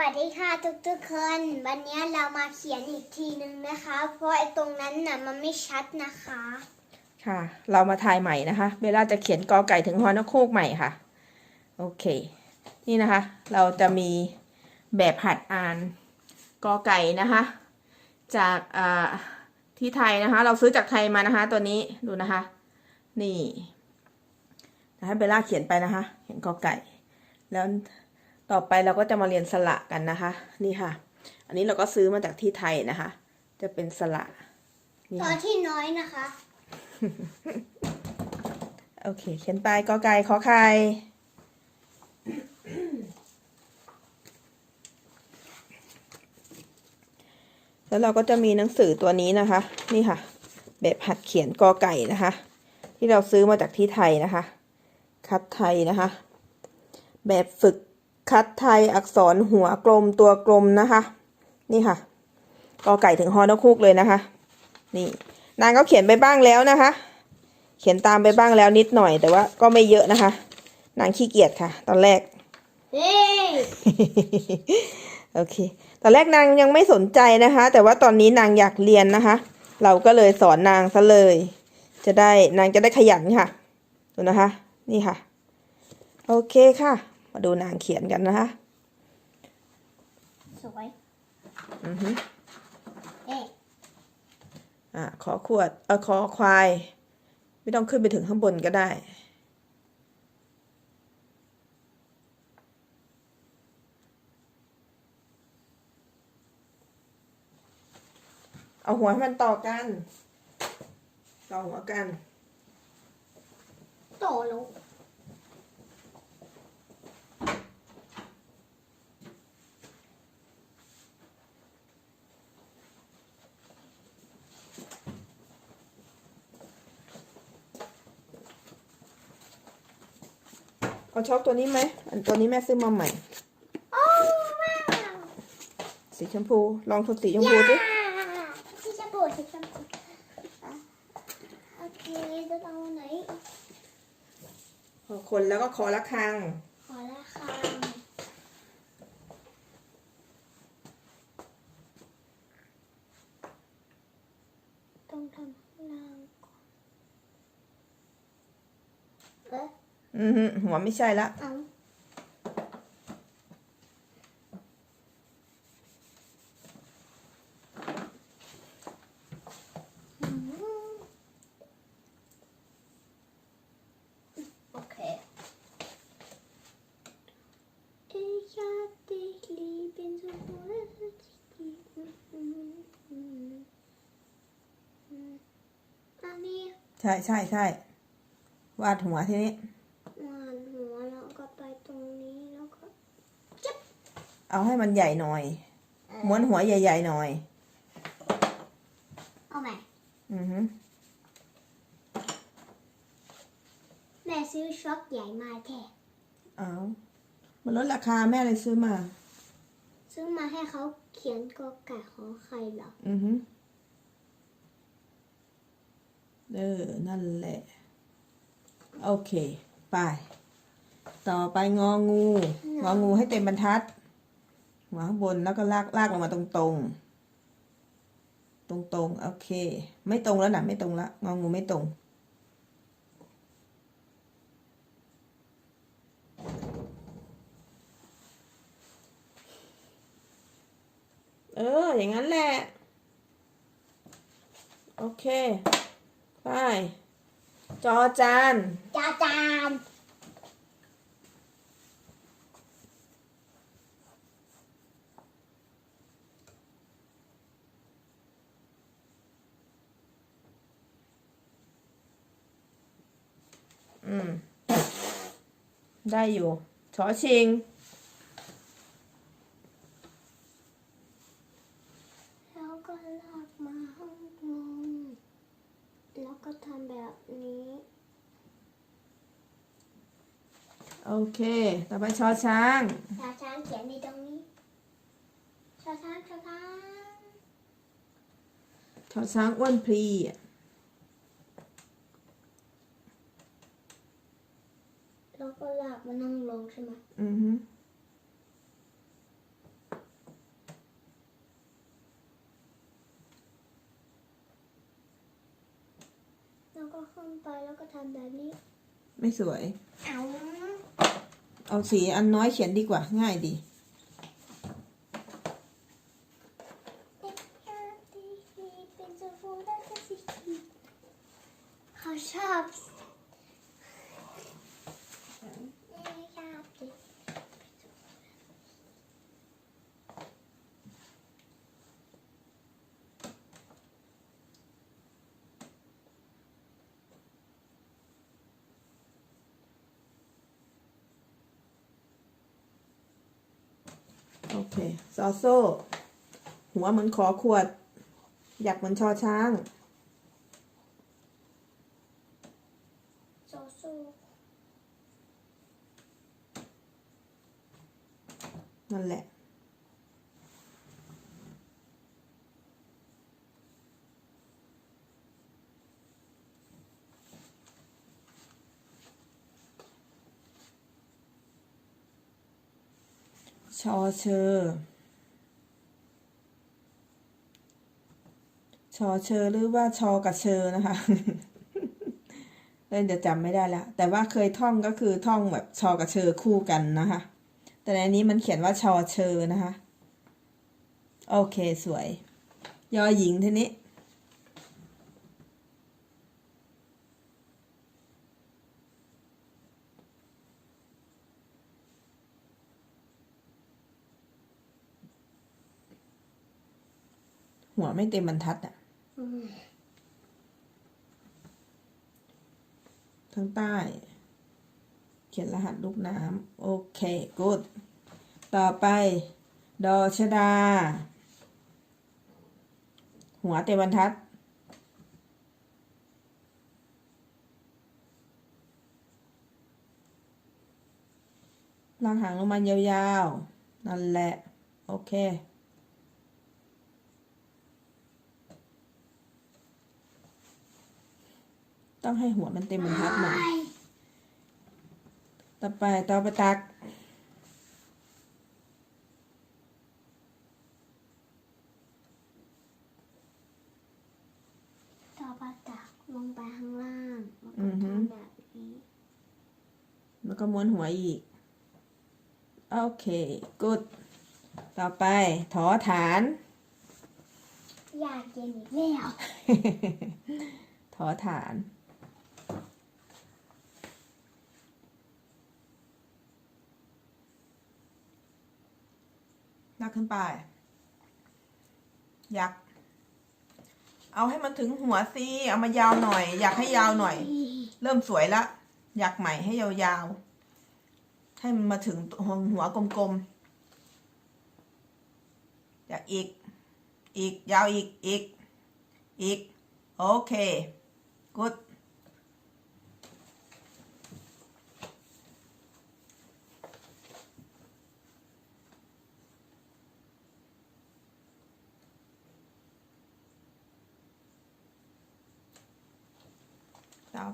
วัสดีค่ะทุกๆคน วันนี้เรามาเขียนอีกทีนึงนะคะ เพราะไอ้ตรงนั้นน่ะมันไม่ชัดนะคะ ค่ะ เรามาทายใหม่นะคะเบลล่าจะเขียนกอไก่ถึงฮอนกคูกใหม่ค่ะ โอเค นี่นะคะ เราจะมีแบบหัดอ่านกอไก่นะคะ จากอ่าที่ไทยนะคะ เราซื้อจากไทยมานะคะ ตัวนี้ดูนะคะ นี่นะคะเบลล่าเขียนไปนะคะ เขียนกอไก่ แล้ว ต่อไปเราก็จะมาเรียนสระกันนะคะ นี่ค่ะ อันนี้เราก็ซื้อมาจากที่ไทยนะคะ จะเป็นสระนี่ตัวค่ะที่น้อยนะคะ โอเค เขียนไปกอไก่ขอไข่แล้วเราก็จะมีหนังสือตัวนี้นะคะ นี่ค่ะ แบบหัดเขียนกอไก่นะคะ ที่เราซื้อมาจากที่ไทยนะคะ คัดไทยนะคะ แบบฝึก คัดไทยอักษรหัวกลมตัวกลมนะคะ นี่ค่ะกอไก่ถึงฮอนกคูกเลยนะคะ นี่ นางก็เขียนไปบ้างแล้วนะคะ เขียนตามไปบ้างแล้วนิดหน่อย แต่ว่าก็ไม่เยอะนะคะ นางขี้เกียจค่ะ ตอนแรกโอเค ตอนแรกนางยังไม่สนใจนะคะ แต่ว่าตอนนี้นางอยากเรียนนะคะ เราก็เลยสอนนางซะเลย จะได้นางจะได้ขยันค่ะ ดูนะคะ นี่ค่ะ โอเคค่ะ มาดูนางเขียนกันนะคะ สวย อือฮึเอ๊ะอะขอขวด เออขอควาย ไม่ต้องขึ้นไปถึงข้างบนก็ได้ เอาหัวให้มันต่อกัน ต่อหัวกันโตแล้ว เอาช็อกตัวนี้ไหม อันตัวนี้แม่ซื้อมาใหม่ โอ้ว้าวสีชมพู ลองทดสีชมพูสิที่จะปูที่จะปูอะโอเคจะเอาไหนพอคนแล้วก็คอละครังขอละค่ะต้องทำข้างล่างก่อนเอ๊ะอือฮึหัวไม่ใช่ละเอาอืมโอเค Ich hab dich lieb in so Mm, อันนี้ใช่ใช่ใช่วาดหัวทีนี้ วานหัวแล้วก็ไปตรงนี้แล้วก็ เอาให้มันใหญ่หน่อย ม้วนหัวใหญ่ๆหน่อย เอาใหม่อือฮึแม่ซื้อช็อกใหญ่มาแท้เอามันลดราคาแม่เลยซื้อมา ซื้อมาให้เขาเขียนกอไก่ขอไข่เหรอ อือฮึเออ นั่นแหละ โอเค ไป ต่อไปงองู งองูให้เต็มบรรทัด หัวข้างบนแล้วก็ลากลากลงมาตรงตรงตรงตรงๆโอเค ไม่ตรงแล้วนะไม่ตรงละงองูไม่ตรง เออ อย่างนั้นแหละ โอเค ไป จอจานจาจาน อืม ได้อยู่ชอชิง แล้วก็ลากมาห้องงงแล้วก็ทำแบบนี้ โอเค ต่อไปชอช้าง ชาช้างเขียนในตรงนี้ ชาช้างชาช้าง ชอช้างอ้วนพลีแล้ากมันนั่งลงใช่ไหมอือฮึแล้วก็ขึ้นไปแล้วก็ทำแบบนี้ ไม่สวย เอา เอาสีอันน้อยเขียนดีกว่าง่ายดี อโซ่ หัวเหมือนขอขวด อยากเหมือนชอช้างโซโซนั่นแหละ ชอเชอ ชอเชอหรือว่าชอกับเชอนะคะเล่นจะจำไม่ได้แล้วแต่ว่าเคยท่องก็คือท่องแบบชอกับเชอคู่กันนะคะ แต่ในนี้มันเขียนว่าชอเชอนะคะ โอเคสวย ยอหญิงทีนี้หัวไม่เต็มบรรทัดอะ ทางใต้ เขียนรหัสลูกน้ำโอเคกูดต่อไป ดอชดา หัวเต็มบรรทัดลากหางลงมายาวๆ นั่นแหละ โอเค ต้องให้หัวมันเต็มบรรทัดหน่อยต่อไปต่อไปตัก ต่อไปตักลงไปข้างล่างแล้วอืก็อฮึทำแบบนี้แล้วก็ม้วนหัวอีก โอเคกูดต่อไปถอฐาน อยากเย็นอีกแล้ว ถอฐาน นักขึ้นไป ยัก เอาให้มันถึงหัวสิเอามายาวหน่อย อยากให้ยาวหน่อย เริ่มสวยละ อยากใหม่ให้ยาวๆ ให้มันมาถึงหัวหัวกลมๆ อยากอีก อีกยาวอีก อีก อีก โอเคกู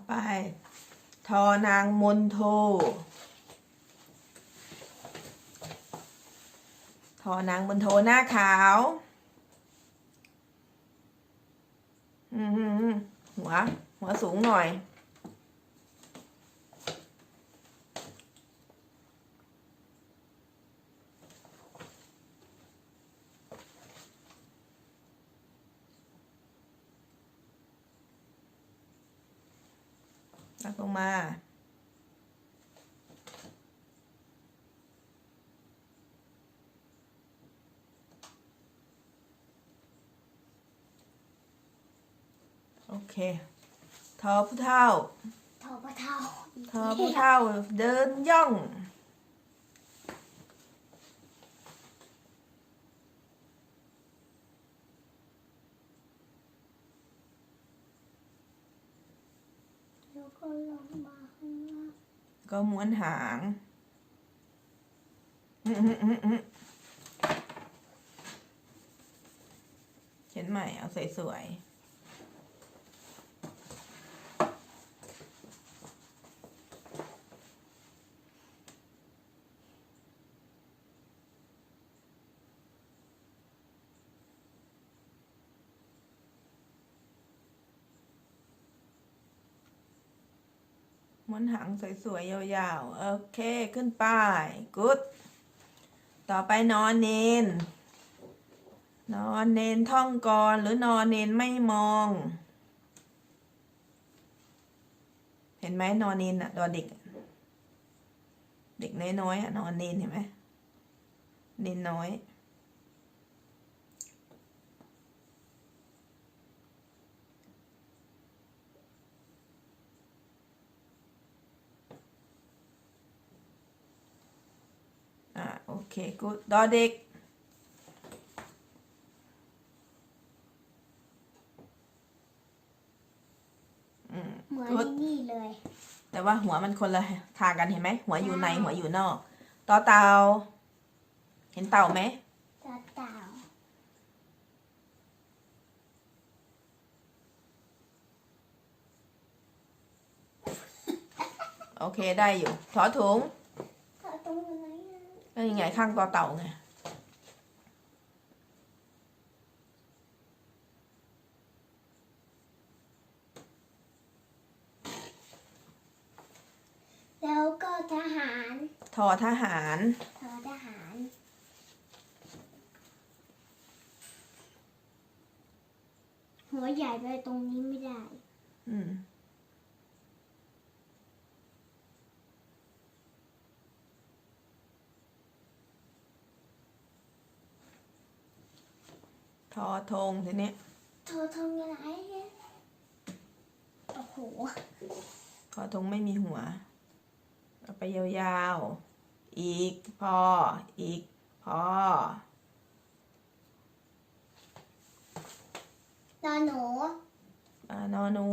ไป ทอนางมนโท ทอนางมนโทหน้าขาวหัว หัวสูงหน่อย ลากลง มา โอเคทอผู้เท่า ทอปะเท่า ทอผู้เท่าเดินย่อง แล้วก็ลงมาข้างล่าง ก็ม้วนหางอื้อหืออื้อหือเขียนใหม่เอาสวย ม้วนหางสวยๆ ยาวๆ โอเค ขึ้นไปกุดต่อไปนอนเนน นอนเนนท่องกรหรือนอนเนนไม่มอง เห็นไหมนอนเนนอะดอนเด็ก เด็กน้อยๆอะนอนเนนเห็นไหมเนนน้อยอ่าโอ เคกูดอเด็กอืมเหมือน good นี่เลย แต่ว่าหัวมันคนละทางกันเห็นไหม หัวอยู่ในใช่หัวอยู่นอก ต่อเต่าเห็นเต่าไหมต่อเต่าโอเคได้อยู่ ถอถุง ต่อตรงไหนอะ ก็ยังไงข้างต่อเต่าไงแล้วก็ทหารทอทหาร ทอทหาร หัวใหญ่ไปตรงนี้ไม่ได้ อืม ทอธงทีนี้ทอทงยังไงเนี่ยโอ้โหทอธงไม่มีหัวเอาไปยาวๆ อีกพอ อีกพอนอนหนูอ่านอหนู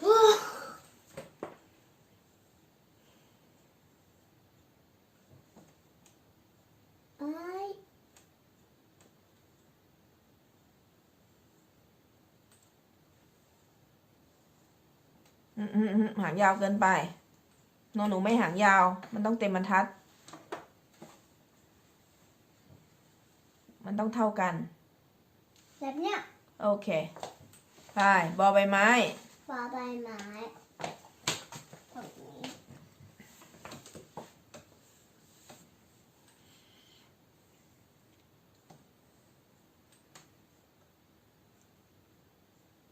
เอ้ย อืมอืมอืม หางยาวเกินไปนอหนูไม่หางยาว มันต้องเต็มบรรทัด มันต้องเท่ากัน แบบเนี้ย โอเค ไป บอใบไม้ปอใบไม้แบบนี้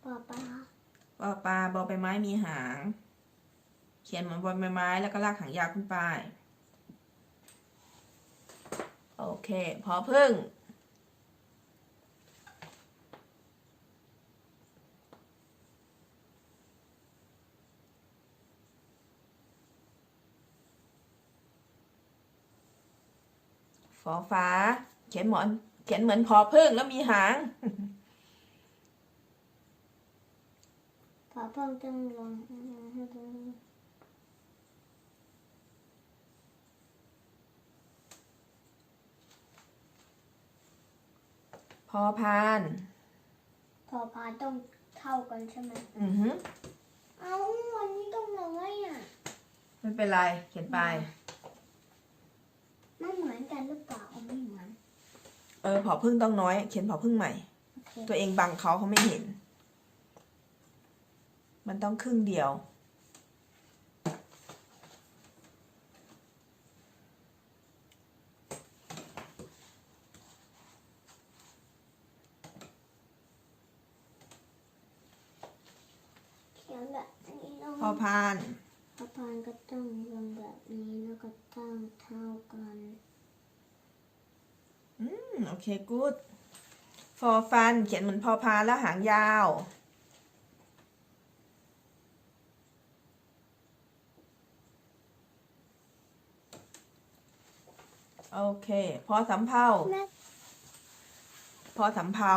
ปอปลา ปอปลา บอใบไม้มีหาง เขียนเหมือนบอใบไม้แล้วก็ลากหางยาวขึ้นไป โอเค พอพึ่ง ฟอฟ้า เขียนเหมือนเขียนเหมือนพอพึ่งแล้วมีหาง ปอเพิ่งต้องลงพอพาน พอพาต้องเท่ากันใช่ไหมอือฮึเอาวันนี้ต้องน้อยอะ ไม่เป็นไร เขียนไป ไม่เหมือนกันหรือเปล่าเอาไม่เหมือน เออผอพึ่งต้องน้อย เขียนผอพึ่งใหม่โอเคตัวเองบังเขาเขาไม่เห็น มันต้องครึ่งเดียว เขียนแบบนี้ลงพอพาน พอพานก็ต้องลงแบบนี้แล้วก็ตั้งเท่ากัน อืม โอเคกูดฟอฟัน เขียนเหมือนพอพานแล้วหางยาว โอเค พอสำเภาพอสำเภา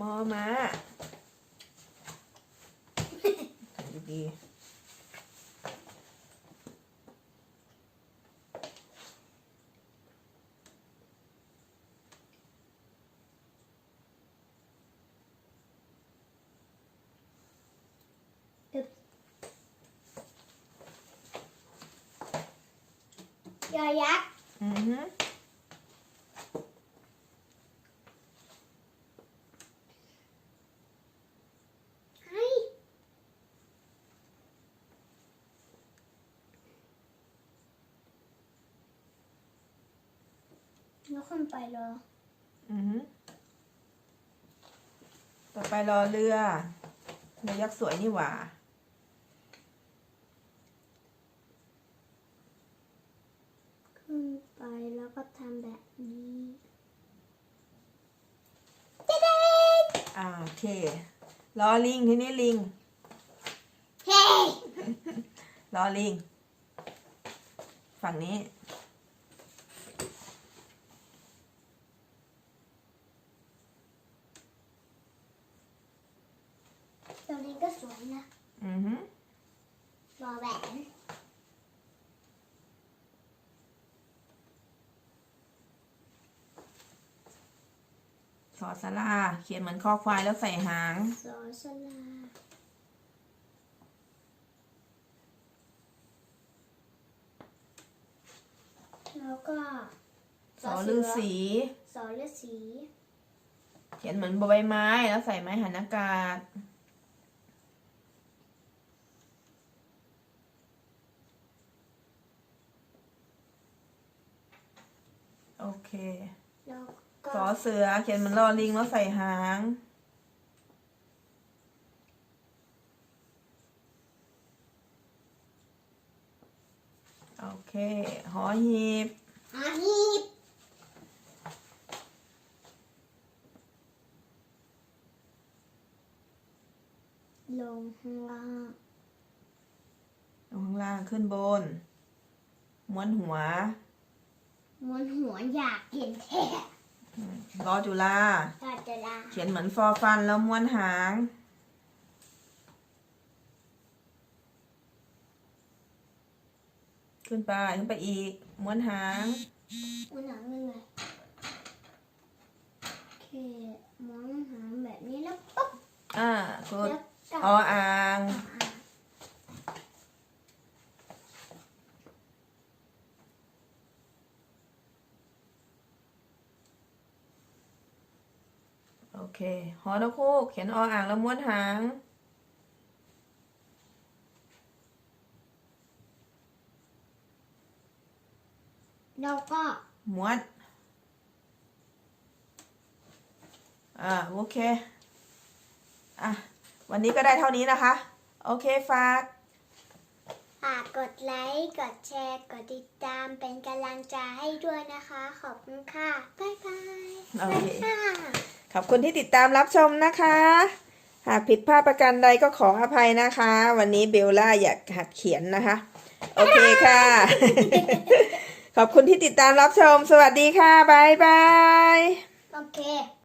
มอมาดีๆ ยอยักษ์อือฮึเฮ้ยแล้วคนไปเหรออือฮึต่อไปรอเรือเรือยักษ์สวยนี่หว่า ขึ้นไป แล้วก็ทำแบบนี้เจ๊เด้อ่าโอเครอลิงทีนี้ลิงเฮ้รอลิง ฝั่งนี้ตรงนี้ก็สวยนะ อือฮึรอแหวน อสลา เขียนเหมือนคอควายแล้วใส่หางสอสลาแล้วก็สอลือสีสอฤาษีเขียนเหมือนใบไม้แล้วใส่ไม้หันอากาศโอเค สอเสือเขียนเหมือนรอลิงแล้วใส่หาง โอเค หอหีบอาฮีบลงข้างล่าง ลงข้างล่างขึ้นบน ม้วนหัว ม้วนหัวอยากเห็นแท้ รอจุฬาก็จะลาเขียนเหมือนฟอฟันแล้วม้วนหาง ขึ้นไปขึ้นไปอีก ม้วนหางม้วนหางยังไงโอเคม้วนหางแบบนี้แล้วปุ๊บอ่ากุดแล้วก็ออ่าง เค หอนกคูกเขียนออ่างแล้วม้วนหาง แล้วก็ม้วน อ่า โอเค อะ วันนี้ก็ได้เท่านี้นะคะ โอเค ฝากฝากกดไลค์ กดแชร์ กดติดตามเป็นกำลังใจให้ด้วยนะคะ ขอบคุณค่ะ บ๊ายบาย โอเคบ๊ายบาย ขอบคุณที่ติดตามรับชมนะคะ หากผิดพลาดประการใดก็ขออภัยนะคะ วันนี้เบลล่าอยากหัดเขียนนะคะ โอเคค่ะ ขอบคุณที่ติดตามรับชม สวัสดีค่ะ บ๊ายบาย โอเค